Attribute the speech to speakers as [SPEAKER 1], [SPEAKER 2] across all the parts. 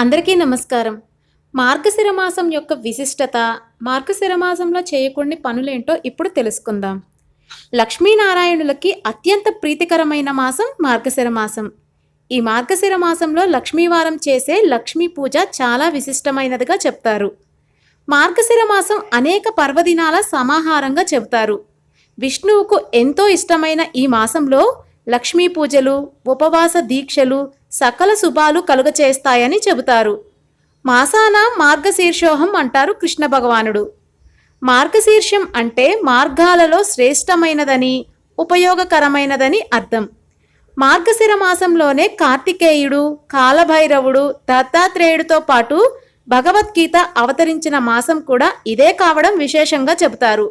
[SPEAKER 1] అందరికీ నమస్కారం. మార్గశిర మాసం యొక్క విశిష్టత మార్గశిర మాసంలో చేయకూడని పనులేంటో ఇప్పుడు తెలుసుకుందాం. లక్ష్మీనారాయణులకి అత్యంత ప్రీతికరమైన మాసం మార్గశిర మాసం ఈ మార్గశిర మాసంలో లక్ష్మీవారం చేసే లక్ష్మీ పూజ చాలా విశిష్టమైనదిగా చెప్తారు. మార్గశిర మాసం అనేక పర్వదినాల సమాహారంగా చెబుతారు. విష్ణువుకు ఎంతో ఇష్టమైన ఈ మాసంలో లక్ష్మీ పూజలు ఉపవాస దీక్షలు సకల శుభాలు కలుగచేస్తాయని చెబుతారు. మాసాన మార్గశీర్షోహం అంటారు కృష్ణ భగవానుడు. మార్గశీర్షం అంటే మార్గాలలో శ్రేష్టమైనదని ఉపయోగకరమైనదని అర్థం. మార్గశిర మాసంలోనే కార్తికేయుడు కాలభైరవుడు దత్తాత్రేయుడితో పాటు భగవద్గీత అవతరించిన మాసం కూడా ఇదే కావడం విశేషంగా చెబుతారు.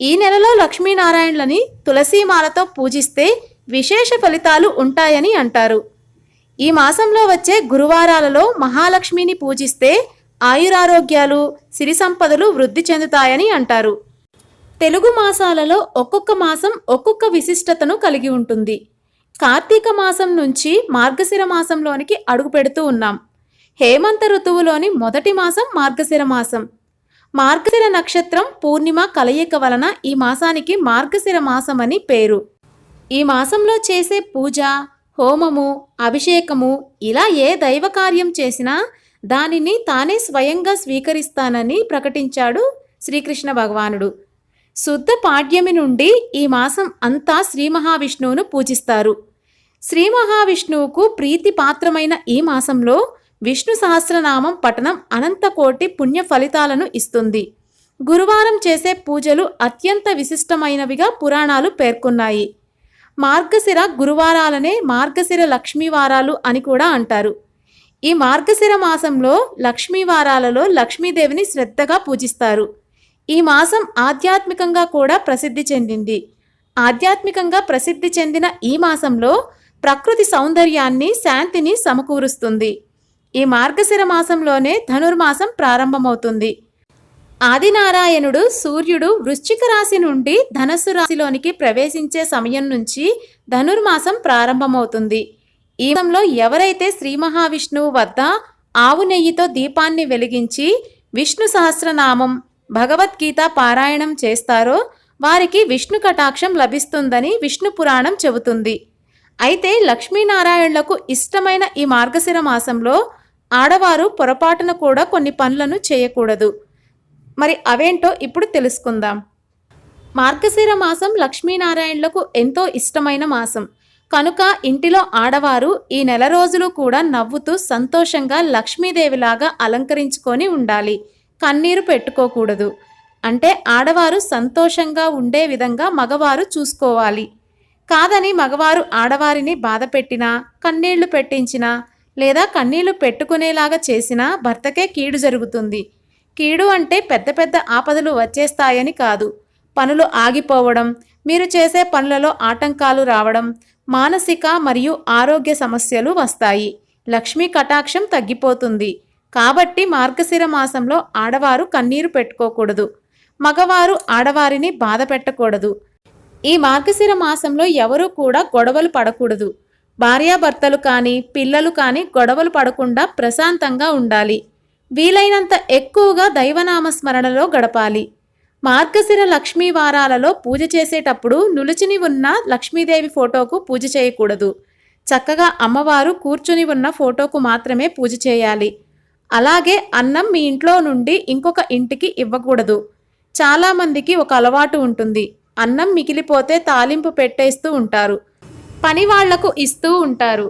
[SPEAKER 1] ఈ నెలలో లక్ష్మీనారాయణులని తులసీమాలతో పూజిస్తే విశేష ఫలితాలు ఉంటాయని అంటారు. ఈ మాసంలో వచ్చే గురువారాలలో మహాలక్ష్మిని పూజిస్తే ఆయురారోగ్యాలు సిరి సంపదలు వృద్ధి చెందుతాయని అంటారు. తెలుగు మాసాలలో ఒక్కొక్క మాసం ఒక్కొక్క విశిష్టతను కలిగి ఉంటుంది. కార్తీక మాసం నుంచి మార్గశిర మాసంలోనికి అడుగు పెడుతూ ఉన్నాం. హేమంత ఋతువులోని మొదటి మాసం మార్గశిర మాసం. మార్గశిర నక్షత్రం పూర్ణిమ కలయిక వలన ఈ మాసానికి మార్గశిర మాసం అని పేరు. ఈ మాసంలో చేసే పూజ హోమము అభిషేకము ఇలా ఏ దైవ కార్యం చేసినా దానిని తానే స్వయంగా స్వీకరిస్తానని ప్రకటించాడు శ్రీకృష్ణ భగవానుడు. శుద్ధ పాడ్యమి నుండి ఈ మాసం అంతా శ్రీ మహావిష్ణువును పూజిస్తారు. శ్రీ మహావిష్ణువుకు ప్రీతిపాత్రమైన ఈ మాసంలో విష్ణు సహస్రనామం పఠనం అనంతకోటి పుణ్య ఫలితాలను ఇస్తుంది. గురువారం చేసే పూజలు అత్యంత విశిష్టమైనవిగా పురాణాలు పేర్కొన్నాయి. మార్గశిర గురువారాలనే మార్గశిర లక్ష్మీవారాలు అని కూడా అంటారు. ఈ మార్గశిర మాసంలో లక్ష్మీవారాలలో లక్ష్మీదేవిని శ్రద్ధగా పూజిస్తారు. ఈ మాసం ఆధ్యాత్మికంగా కూడా ప్రసిద్ధి చెందింది. ఆధ్యాత్మికంగా ప్రసిద్ధి చెందిన ఈ మాసంలో ప్రకృతి సౌందర్యాన్ని శాంతిని సమకూరుస్తుంది. ఈ మార్గశిర మాసంలోనే ధనుర్మాసం ప్రారంభమవుతుంది. ఆదినారాయణుడు సూర్యుడు వృశ్చిక రాశి నుండి ధనస్సు రాశిలోనికి ప్రవేశించే సమయం నుంచి ధనుర్మాసం ప్రారంభమవుతుంది. ఈ మాసంలో ఎవరైతే శ్రీ మహావిష్ణువు వద్ద ఆవు నెయ్యితో దీపాన్ని వెలిగించి విష్ణు సహస్రనామం భగవద్గీత పారాయణం చేస్తారో వారికి విష్ణు కటాక్షం లభిస్తుందని విష్ణు పురాణం చెబుతుంది. అయితే లక్ష్మీనారాయణులకు ఇష్టమైన ఈ మార్గశిర మాసంలో ఆడవారు పొరపాటున కూడా కొన్ని పనులను చేయకూడదు. మరి అవేంటో ఇప్పుడు తెలుసుకుందాం. మార్గశిర మాసం లక్ష్మీనారాయణులకు ఎంతో ఇష్టమైన మాసం. కనుక ఇంటిలో ఆడవారు ఈ నెల రోజులు కూడా నవ్వుతూ సంతోషంగా లక్ష్మీదేవిలాగా అలంకరించుకొని ఉండాలి. కన్నీరు పెట్టుకోకూడదు. అంటే ఆడవారు సంతోషంగా ఉండే విధంగా మగవారు చూసుకోవాలి. కాదని మగవారు ఆడవారిని బాధ పెట్టినా కన్నీళ్ళు పెట్టించినా లేదా కన్నీళ్ళు పెట్టుకునేలాగా చేసినా భర్తకే కీడు జరుగుతుంది. కీడు అంటే పెద్ద పెద్ద ఆపదలు వచ్చేస్తాయని కాదు. పనులు ఆగిపోవడం మీరు చేసే పనులలో ఆటంకాలు రావడం మానసిక మరియు ఆరోగ్య సమస్యలు వస్తాయి. లక్ష్మీ కటాక్షం తగ్గిపోతుంది. కాబట్టి మార్గశిర మాసంలో ఆడవారు కన్నీరు పెట్టుకోకూడదు. మగవారు ఆడవారిని బాధ పెట్టకూడదు. ఈ మార్గశిర మాసంలో ఎవరూ కూడా గొడవలు పడకూడదు. భార్యాభర్తలు కానీ పిల్లలు కానీ గొడవలు పడకుండా ప్రశాంతంగా ఉండాలి. వీలైనంత ఎక్కువగా దైవనామస్మరణలో గడపాలి. మార్గశిర లక్ష్మీ వారాలలో పూజ చేసేటప్పుడు నులుచుని ఉన్న లక్ష్మీదేవి ఫోటోకు పూజ చేయకూడదు. చక్కగా అమ్మవారు కూర్చుని ఉన్న ఫోటోకు మాత్రమే పూజ చేయాలి. అలాగే అన్నం మీ ఇంట్లో నుండి ఇంకొక ఇంటికి ఇవ్వకూడదు. చాలామందికి ఒక అలవాటు ఉంటుంది. అన్నం మిగిలిపోతే తాలింపు పెట్టేస్తూ ఉంటారు. పని వాళ్ళకు ఇస్తూ ఉంటారు.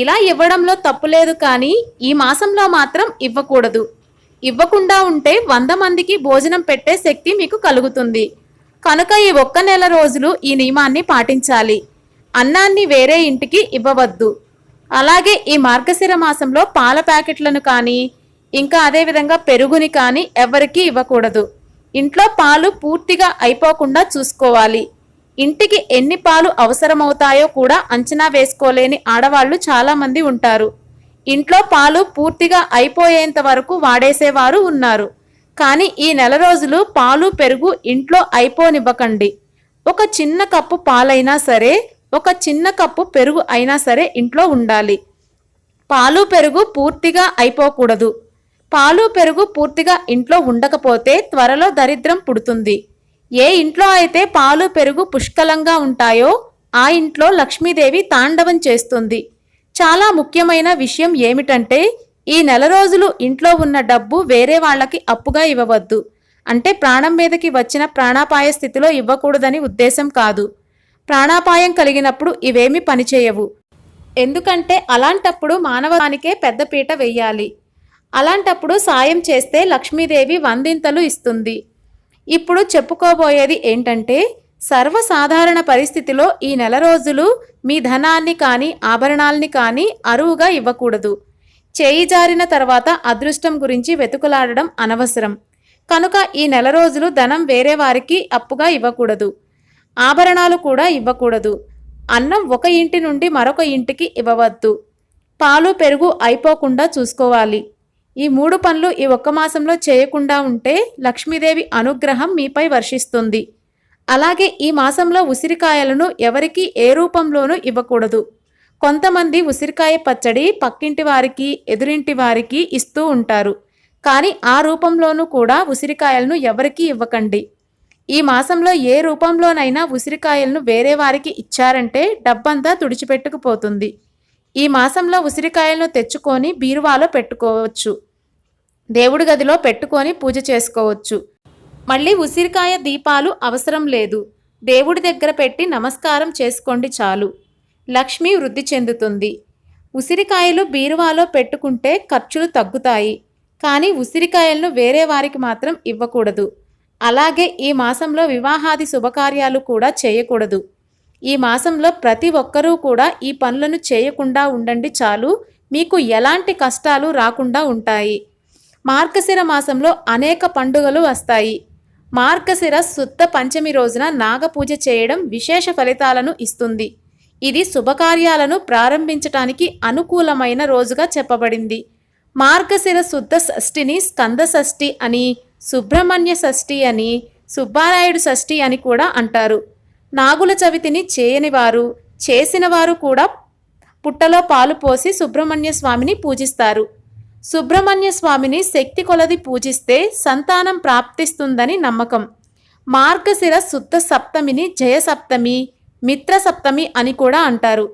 [SPEAKER 1] ఇలా ఇవ్వడంలో తప్పులేదు కానీ ఈ మాసంలో మాత్రం ఇవ్వకూడదు. ఇవ్వకుండా ఉంటే వంద మందికి భోజనం పెట్టే శక్తి మీకు కలుగుతుంది. కనుక ఈ ఒక్క నెల రోజులు ఈ నియమాన్ని పాటించాలి. అన్నాన్ని వేరే ఇంటికి ఇవ్వవద్దు. అలాగే ఈ మార్గశిర మాసంలో పాల ప్యాకెట్లను కానీ ఇంకా అదేవిధంగా పెరుగుని కానీ ఎవరికీ ఇవ్వకూడదు. ఇంట్లో పాలు పూర్తిగా అయిపోకుండా చూసుకోవాలి. ఇంటికి ఎన్ని పాలు అవసరమవుతాయో కూడా అంచనా వేసుకోలేని ఆడవాళ్ళు చాలామంది ఉంటారు. ఇంట్లో పాలు పూర్తిగా అయిపోయేంత వరకు వాడేసేవారు ఉన్నారు. కానీ ఈ నెల రోజులు పాలు పెరుగు ఇంట్లో అయిపోనివ్వకండి. ఒక చిన్న కప్పు పాలైనా సరే ఒక చిన్న కప్పు పెరుగు అయినా సరే ఇంట్లో ఉండాలి. పాలు పెరుగు పూర్తిగా అయిపోకూడదు. పాలు పెరుగు పూర్తిగా ఇంట్లో ఉండకపోతే త్వరలో దరిద్రం పుడుతుంది. ఏ ఇంట్లో అయితే పాలు పెరుగు పుష్కలంగా ఉంటాయో ఆ ఇంట్లో లక్ష్మీదేవి తాండవం చేస్తుంది. చాలా ముఖ్యమైన విషయం ఏమిటంటే ఈ నెల రోజులు ఇంట్లో ఉన్న డబ్బు వేరే వాళ్ళకి అప్పుగా ఇవ్వవద్దు. అంటే ప్రాణం మీదకి వచ్చిన ప్రాణాపాయ స్థితిలో ఇవ్వకూడదని ఉద్దేశం కాదు. ప్రాణాపాయం కలిగినప్పుడు ఇవేమీ పనిచేయవు. ఎందుకంటే అలాంటప్పుడు మానవానికే పెద్దపీట వెయ్యాలి అలాంటప్పుడు సాయం చేస్తే లక్ష్మీదేవి వందింతలు ఇస్తుంది. ఇప్పుడు చెప్పుకోబోయేది ఏంటంటే సర్వసాధారణ పరిస్థితిలో ఈ నెల రోజులు మీ ధనాన్ని కానీ ఆభరణాల్ని కానీ అరువుగా ఇవ్వకూడదు. చేయి జారిన తర్వాత అదృష్టం గురించి వెతుకులాడడం అనవసరం. కనుక ఈ నెల రోజులు ధనం వేరే వారికి అప్పుగా ఇవ్వకూడదు. ఆభరణాలు కూడా ఇవ్వకూడదు. అన్నం ఒక ఇంటి నుండి మరొక ఇంటికి ఇవ్వవద్దు. పాలు పెరుగు అయిపోకుండా చూసుకోవాలి. ఈ మూడు పనులు ఈ ఒక్క మాసంలో చేయకుండా ఉంటే లక్ష్మీదేవి అనుగ్రహం మీపై వర్షిస్తుంది. అలాగే ఈ మాసంలో ఉసిరికాయలను ఎవరికి ఏ రూపంలోనూ ఇవ్వకూడదు. కొంతమంది ఉసిరికాయ పచ్చడి పక్కింటి వారికి ఎదురింటి వారికి ఇస్తూ ఉంటారు. కానీ ఆ రూపంలోనూ కూడా ఉసిరికాయలను ఎవరికి ఇవ్వకండి. ఈ మాసంలో ఏ రూపంలోనైనా ఉసిరికాయలను వేరే వారికి ఇచ్చారంటే డబ్బంతా తుడిచిపెట్టుకుపోతుంది. ఈ మాసంలో ఉసిరికాయలను తెచ్చుకొని బీరువాలో పెట్టుకోవచ్చు. దేవుడి గదిలో పెట్టుకొని పూజ చేసుకోవచ్చు. మళ్ళీ ఉసిరికాయ దీపాలు అవసరం లేదు. దేవుడి దగ్గర పెట్టి నమస్కారం చేసుకోండి చాలు. లక్ష్మి వృద్ధి చెందుతుంది. ఉసిరికాయలు బీరువాలో పెట్టుకుంటే ఖర్చులు తగ్గుతాయి. కానీ ఉసిరికాయలను వేరే వారికి మాత్రం ఇవ్వకూడదు. అలాగే ఈ మాసంలో వివాహాది శుభకార్యాలు కూడా చేయకూడదు. ఈ మాసంలో ప్రతి ఒక్కరూ కూడా ఈ పనులను చేయకుండా ఉండండి చాలు. మీకు ఎలాంటి కష్టాలు రాకుండా ఉంటాయి. మార్గశిర మాసంలో అనేక పండుగలు వస్తాయి. మార్గశిర శుద్ధ పంచమి రోజున నాగపూజ చేయడం విశేష ఫలితాలను ఇస్తుంది. ఇది శుభకార్యాలను ప్రారంభించటానికి అనుకూలమైన రోజుగా చెప్పబడింది. మార్గశిర శుద్ధ షష్ఠిని స్కంద షష్ఠి అని సుబ్రహ్మణ్య షష్ఠి అని సుబ్బారాయుడు షష్ఠి అని కూడా అంటారు. నాగుల చవితిని చేయని వారు చేసిన వారు కూడా పుట్టలో పాలు పోసి సుబ్రహ్మణ్య స్వామిని పూజిస్తారు. సుబ్రహ్మణ్య స్వామిని శక్తి కొలది పూజిస్తే సంతానం ప్రాప్తిస్తుందని నమ్మకం. మార్గశిర శుద్ధ సప్తమిని జయసప్తమి మిత్ర సప్తమి అని కూడా అంటారు.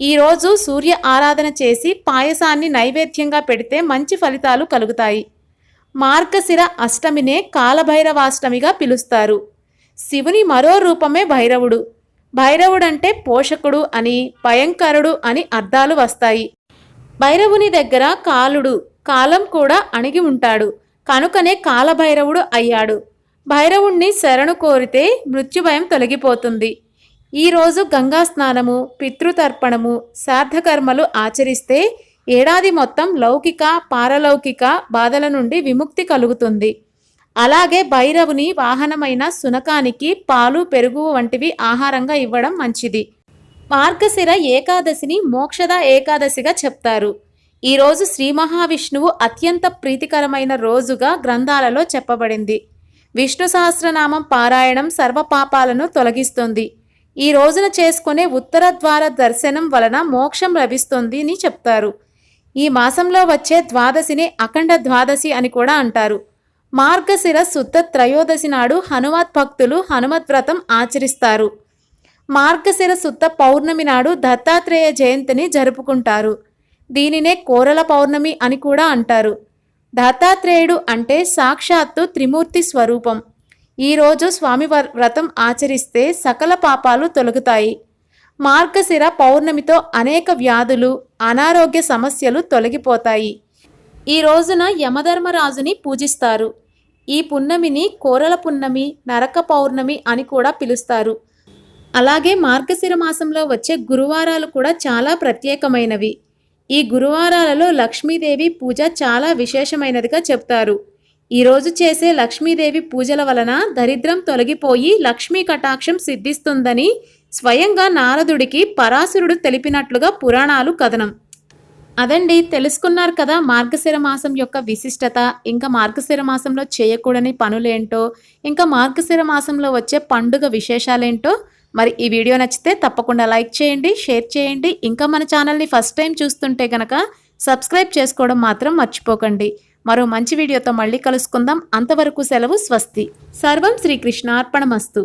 [SPEAKER 1] ఈరోజు సూర్య ఆరాధన చేసి పాయసాన్ని నైవేద్యంగా పెడితే మంచి ఫలితాలు కలుగుతాయి. మార్గశిర అష్టమినే కాలభైరవాష్టమిగా పిలుస్తారు. శివుని మరో రూపమే భైరవుడు. భైరవుడంటే పోషకుడు అని భయంకరుడు అని అర్థాలు వస్తాయి. భైరవుని దగ్గర కాలుడు కాలం కూడా అణిగి ఉంటాడు. కనుకనే కాలభైరవుడు అయ్యాడు. భైరవుణ్ణి శరణు కోరితే మృత్యుభయం తొలగిపోతుంది. ఈరోజు గంగా స్నానము పితృతర్పణము శ్రాద్ధకర్మలు ఆచరిస్తే ఏడాది మొత్తం లౌకిక పారలౌకిక బాధల నుండి విముక్తి కలుగుతుంది. అలాగే భైరవుని వాహనమైన సునకానికి పాలు పెరుగు వంటివి ఆహారంగా ఇవ్వడం మంచిది. మార్గశిర ఏకాదశిని మోక్షద ఏకాదశిగా చెప్తారు. ఈరోజు శ్రీ మహావిష్ణువు అత్యంత ప్రీతికరమైన రోజుగా గ్రంథాలలో చెప్పబడింది. విష్ణు సహస్రనామం పారాయణం సర్వ పాపాలను తొలగిస్తుంది. ఈ రోజున చేసుకునే ఉత్తర ద్వార దర్శనం వలన మోక్షం లభిస్తుంది అని చెప్తారు. ఈ మాసంలో వచ్చే ద్వాదశిని అఖండ ద్వాదశి అని కూడా అంటారు. మార్గశిర శుద్ధ త్రయోదశి నాడు హనుమత్ భక్తులు హనుమత్ వ్రతం ఆచరిస్తారు. మార్గశిర శుద్ధ పౌర్ణమి నాడు దత్తాత్రేయ జయంతిని జరుపుకుంటారు. దీనినే కోరల పౌర్ణమి అని కూడా అంటారు. దత్తాత్రేయుడు అంటే సాక్షాత్తు త్రిమూర్తి స్వరూపం. ఈరోజు స్వామి వ్రతం ఆచరిస్తే సకల పాపాలు తొలగుతాయి. మార్గశిర పౌర్ణమితో అనేక వ్యాధులు అనారోగ్య సమస్యలు తొలగిపోతాయి. ఈ రోజున యమధర్మరాజుని పూజిస్తారు. ఈ పున్నమిని కోరల పున్నమి నరక పౌర్ణమి అని కూడా పిలుస్తారు. అలాగే మార్గశిర మాసంలో వచ్చే గురువారాలు కూడా చాలా ప్రత్యేకమైనవి. ఈ గురువారాలలో లక్ష్మీదేవి పూజ చాలా విశేషమైనదిగా చెప్తారు. ఈరోజు చేసే లక్ష్మీదేవి పూజల వలన దరిద్రం తొలగిపోయి లక్ష్మీ కటాక్షం సిద్ధిస్తుందని స్వయంగా నారదుడికి పరాశురుడు తెలిపినట్లుగా పురాణాలు కథనం. అదండి తెలుసుకున్నారు కదా మార్గశిర మాసం యొక్క విశిష్టత. ఇంకా మార్గశిర మాసంలో చేయకూడని పనులేంటో ఇంకా మార్గశిర మాసంలో వచ్చే పండుగ విశేషాలేంటో మరి ఈ వీడియో నచ్చితే తప్పకుండా లైక్ చేయండి షేర్ చేయండి. ఇంకా మన ఛానల్ని ఫస్ట్ టైం చూస్తుంటే కనుక సబ్స్క్రైబ్ చేసుకోవడం మాత్రం మర్చిపోకండి. మరో మంచి వీడియోతో మళ్ళీ కలుసుకుందాం. అంతవరకు సెలవు స్వస్తి. సర్వం శ్రీకృష్ణ అర్పణమస్తు